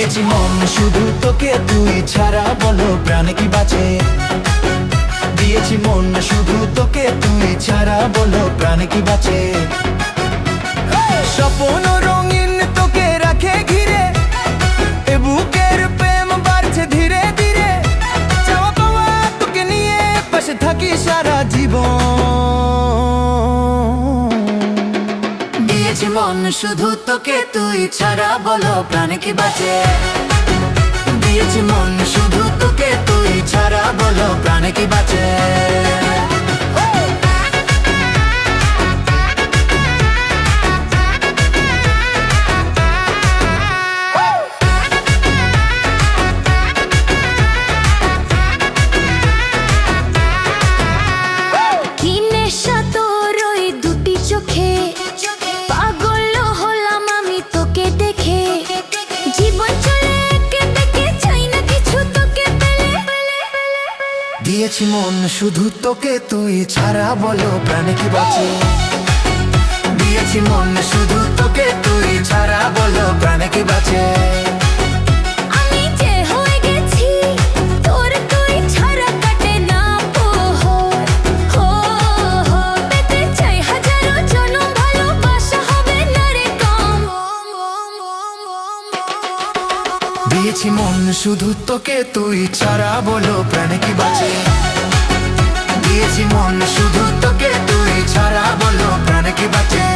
দিয়েছি মন, শুধু তোকে তুই ছাড়া বলো প্রাণে কি বাঁচে? দিয়েছি মন, শুধু তোকে তুই ছাড়া বলো প্রাণে কি বাঁচে? স্বপ্ন রঙিন তোকে রাখে ঘিরে বুকের প্রেম বাড়ছে ধীরে ধীরে। তোকে নিয়ে পাশে থাকি সারা জীবন। দিয়েছি মন, শুধু তোকে তুই ছাড়া বলো, প্রাণে কি বাঁচে? দিয়েছি মন, শুধু তোকে তুই ছাড়া বলো, প্রাণে কি বাঁচে? দিয়েছি মন শুধু তোকে তুই ছাড়া বলো প্রাণে কি বাঁচে? দিয়েছি মন হারিয়েছি মন, শুধু তোকে তুই ছাড়া বলো প্রাণে কি বাঁচে? দিয়েছি মন, শুধু তোকে তুই ছাড়া বলো প্রাণে কি বাঁচে?